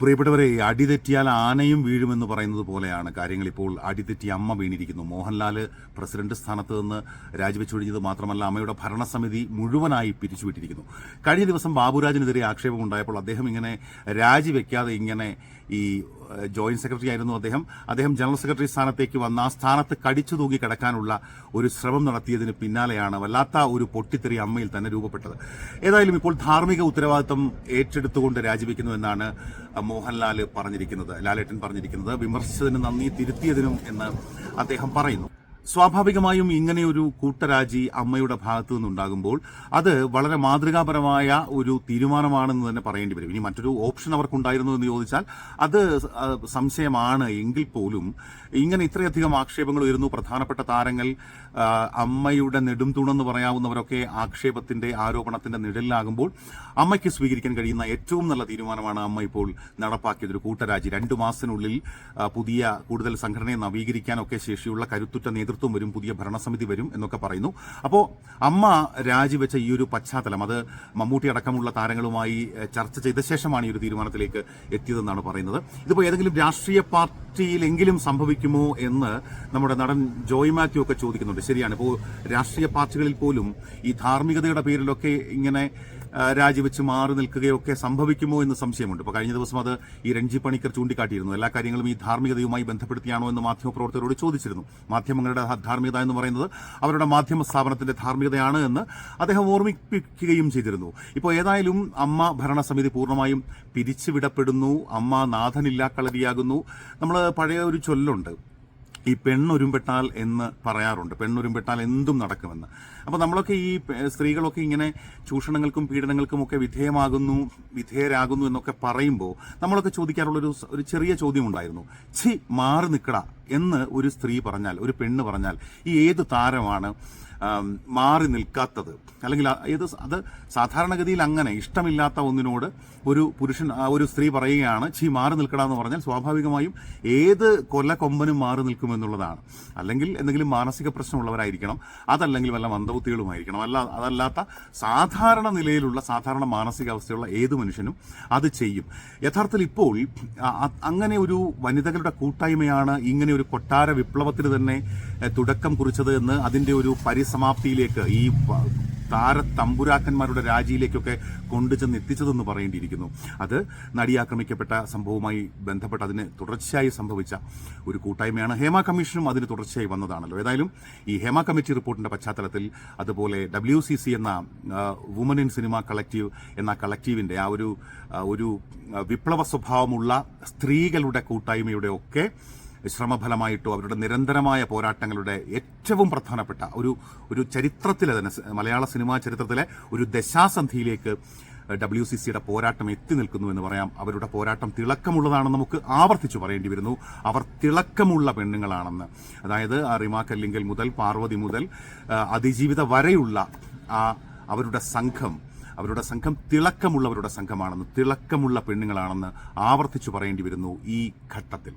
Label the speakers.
Speaker 1: പ്രിയപ്പെട്ടവരെ അടിതെറ്റിയാൽ ആനയും വീഴുമെന്ന് പറയുന്നത് പോലെയാണ് കാര്യങ്ങൾ. ഇപ്പോൾ അടിതെറ്റി അമ്മ വീണിരിക്കുന്നു. മോഹൻലാൽ പ്രസിഡന്റ് സ്ഥാനത്ത് നിന്ന് രാജിവെച്ചൊഴിഞ്ഞത് മാത്രമല്ല അമ്മയുടെ ഭരണസമിതി മുഴുവനായി പിരിച്ചുവിട്ടിരിക്കുന്നു കഴിഞ്ഞ ദിവസം ബാബുരാജിനെതിരെ ആക്ഷേപമുണ്ടായപ്പോൾ അദ്ദേഹം ഇങ്ങനെ രാജിവെക്കാതെ ഇങ്ങനെ ഈ ജോയിന്റ് സെക്രട്ടറി ആയിരുന്നു അദ്ദേഹം. അദ്ദേഹം ജനറൽ സെക്രട്ടറി സ്ഥാനത്തേക്ക് വന്ന ആ സ്ഥാനത്ത് കടിച്ചു തൂങ്ങി കിടക്കാനുള്ള ഒരു ശ്രമം നടത്തിയതിന് പിന്നാലെയാണ് വല്ലാത്ത ഒരു പൊട്ടിത്തെറി അമ്മയിൽ തന്നെ രൂപപ്പെട്ടത്. ഏതായാലും ഇപ്പോൾ ധാർമ്മിക ഉത്തരവാദിത്വം ഏറ്റെടുത്തുകൊണ്ട് രാജിവെക്കുന്നു എന്നാണ് മോഹൻലാൽ പറഞ്ഞിരിക്കുന്നത് ലാലേട്ടൻ പറഞ്ഞിരിക്കുന്നത്. വിമർശിച്ചതിന് നന്ദി തിരുത്തിയതിനും എന്ന് അദ്ദേഹം പറയുന്നു. സ്വാഭാവികമായും ഇങ്ങനെയൊരു കൂട്ടരാജി അമ്മയുടെ ഭാഗത്തു നിന്നുണ്ടാകുമ്പോൾ അത് വളരെ മാതൃകാപരമായ ഒരു തീരുമാനമാണെന്ന് തന്നെ പറയേണ്ടി വരും. ഇനി മറ്റൊരു ഓപ്ഷൻ അവർക്കുണ്ടായിരുന്നു എന്ന് ചോദിച്ചാൽ അത് സംശയമാണ് എങ്കിൽ പോലും ഇങ്ങനെ ഇത്രയധികം ആക്ഷേപങ്ങൾ ഉയരുന്നു. പ്രധാനപ്പെട്ട താരങ്ങൾ അമ്മയുടെ നെടും തുണെന്ന് പറയാവുന്നവരൊക്കെ ആക്ഷേപത്തിന്റെ ആരോപണത്തിന്റെ നിഴലിലാകുമ്പോൾ അമ്മയ്ക്ക് സ്വീകരിക്കാൻ കഴിയുന്ന ഏറ്റവും നല്ല തീരുമാനമാണ് അമ്മ ഇപ്പോൾ നടപ്പാക്കിയത്. ഒരു കൂട്ടരാജി. രണ്ടു മാസത്തിനുള്ളിൽ പുതിയ കൂടുതൽ സംഘടനയെ നവീകരിക്കാനൊക്കെ ശേഷിയുള്ള കരുത്തുറ്റ നേതൃത്വം വരും പുതിയ ഭരണസമിതി വരും എന്നൊക്കെ പറയുന്നു. അപ്പോൾ അമ്മ രാജിവെച്ച ഈ ഒരു പശ്ചാത്തലം അത് മമ്മൂട്ടി അടക്കമുള്ള താരങ്ങളുമായി ചർച്ച ചെയ്ത ശേഷമാണ് ഈ ഒരു തീരുമാനത്തിലേക്ക് എത്തിയതെന്നാണ് പറയുന്നത്. ഇതിപ്പോൾ ഏതെങ്കിലും രാഷ്ട്രീയ പാർട്ടിയിലെങ്കിലും സംഭവിക്കുമോ എന്ന് നമ്മുടെ നടൻ ജോയ് മാത്യു ഒക്കെ ചോദിക്കുന്നുണ്ട്. ശരിയാണ്. ഇപ്പോൾ രാഷ്ട്രീയ പാർട്ടികളിൽ പോലും ഈ ധാർമ്മികതയുടെ പേരിലൊക്കെ ഇങ്ങനെ രാജിവെച്ച് മാറി നിൽക്കുകയൊക്കെ സംഭവിക്കുമോ എന്ന് സംശയമുണ്ട്. ഇപ്പോൾ കഴിഞ്ഞ ദിവസം അത് ഈ രഞ്ജി പണിക്കർ ചൂണ്ടിക്കാട്ടിയിരുന്നു. എല്ലാ കാര്യങ്ങളും ഈ ധാർമ്മികതയുമായി ബന്ധപ്പെടുത്തിയാണോ എന്ന് മാധ്യമപ്രവർത്തകരോട് ചോദിച്ചിരുന്നു. മാധ്യമങ്ങളുടെ ധാർമ്മികത എന്ന് പറയുന്നത് അവരുടെ മാധ്യമ സ്ഥാപനത്തിന്റെ ധാർമ്മികതയാണ് എന്ന് അദ്ദേഹം ഓർമ്മിപ്പിക്കുകയും ചെയ്തിരുന്നു. ഇപ്പോൾ ഏതായാലും അമ്മ ഭരണസമിതി പൂർണമായും പിരിച്ചുവിടപ്പെടുന്നു. അമ്മ നാഥനില്ലാ കളരിയാകുന്നു. നമ്മൾ പഴയ ഒരു ചൊല്ലുണ്ട്. ഈ പെണ്ണൊരുമ്പെട്ടാൽ എന്ന് പറയാറുണ്ട്. പെണ്ണൊരുമ്പെട്ടാൽ എന്തും നടക്കുമെന്ന്. അപ്പോൾ നമ്മളൊക്കെ ഈ സ്ത്രീകളൊക്കെ ഇങ്ങനെ ചൂഷണങ്ങൾക്കും പീഡനങ്ങൾക്കും ഒക്കെ വിധേയമാകുന്നു വിധേയരാകുന്നു എന്നൊക്കെ പറയുമ്പോൾ നമ്മളൊക്കെ ചോദിക്കാറുള്ളൊരു ഒരു ചെറിയ ചോദ്യം ഉണ്ടായിരുന്നു. ഛി മാറി നിൽക്കട എന്ന് ഒരു സ്ത്രീ പറഞ്ഞാൽ ഒരു പെണ്ണ് പറഞ്ഞാൽ ഈ ഏത് താരമാണ്? മാറി നിൽക്കാത്തത്. അല്ലെങ്കിൽ ഏത് അത് സാധാരണഗതിയിൽ അങ്ങനെ ഇഷ്ടമില്ലാത്ത ഒന്നിനോട് ഒരു പുരുഷൻ ഒരു സ്ത്രീ പറയുകയാണ് ചീ മാറി നിൽക്കട എന്ന് പറഞ്ഞാൽ സ്വാഭാവികമായും ഏത് കൊല്ലക്കൊമ്പനും മാറി നിൽക്കുമെന്നുള്ളതാണ്. അല്ലെങ്കിൽ എന്തെങ്കിലും മാനസിക പ്രശ്നമുള്ളവരായിരിക്കണം അതല്ലെങ്കിൽ വല്ല മന്ദബുദ്ധികളുമായിരിക്കണം. അല്ല അതല്ലാത്ത സാധാരണ നിലയിലുള്ള സാധാരണ മാനസികാവസ്ഥയുള്ള ഏത് മനുഷ്യനും അത് ചെയ്യും. യഥാർത്ഥത്തിൽ ഇപ്പോൾ അങ്ങനെ ഒരു വനിതകളുടെ കൂട്ടായ്മയാണ് ഇങ്ങനെ ഒരു കൊട്ടാര വിപ്ലവത്തിന് തന്നെ തുടക്കം കുറിച്ചത് എന്ന് അതിന്റെ ഒരു പരിസമാപ്തിയിലേക്ക് ഈ താര തമ്പുരാക്കന്മാരുടെ രാജിയിലേക്കൊക്കെ കൊണ്ടുചെന്ന് എത്തിച്ചതെന്ന് പറയേണ്ടിയിരിക്കുന്നു. അത് നടിയാക്രമിക്കപ്പെട്ട സംഭവവുമായി ബന്ധപ്പെട്ട് അതിന് തുടർച്ചയായി സംഭവിച്ച ഒരു കൂട്ടായ്മയാണ്. ഹേമ കമ്മീഷനും അതിന് തുടർച്ചയായി വന്നതാണല്ലോ. ഏതായാലും ഈ ഹേമ കമ്മിറ്റി റിപ്പോർട്ടിന്റെ പശ്ചാത്തലത്തിൽ അതുപോലെ ഡബ്ല്യു സി സി എന്ന വുമൻ ഇൻ സിനിമ കളക്റ്റീവ് എന്ന കളക്റ്റീവിന്റെ ആ ഒരു ഒരു വിപ്ലവ സ്വഭാവമുള്ള സ്ത്രീകളുടെ കൂട്ടായ്മയുടെ ഒക്കെ ശ്രമഫലമായിട്ടോ അവരുടെ നിരന്തരമായ പോരാട്ടങ്ങളുടെ ഏറ്റവും പ്രധാനപ്പെട്ട ഒരു ഒരു ചരിത്രത്തിലെ തന്നെ മലയാള സിനിമാ ചരിത്രത്തിലെ ഒരു ദശാസന്ധിയിലേക്ക് ഡബ്ല്യു സി സിയുടെ പോരാട്ടം എത്തി നിൽക്കുന്നു എന്ന് പറയാം. അവരുടെ പോരാട്ടം തിളക്കമുള്ളതാണെന്ന് നമുക്ക് ആവർത്തിച്ചു പറയേണ്ടി വരുന്നു. അവർ തിളക്കമുള്ള പെണ്ണുങ്ങളാണെന്ന്. അതായത് റിമാ കല്ലിങ്കൽ മുതൽ പാർവതി മുതൽ അതിജീവിത വരെയുള്ള അവരുടെ സംഘം അവരുടെ സംഘം തിളക്കമുള്ളവരുടെ സംഘമാണെന്ന് തിളക്കമുള്ള പെണ്ണുങ്ങളാണെന്ന് ആവർത്തിച്ചു പറയേണ്ടി വരുന്നു ഈ ഘട്ടത്തിൽ.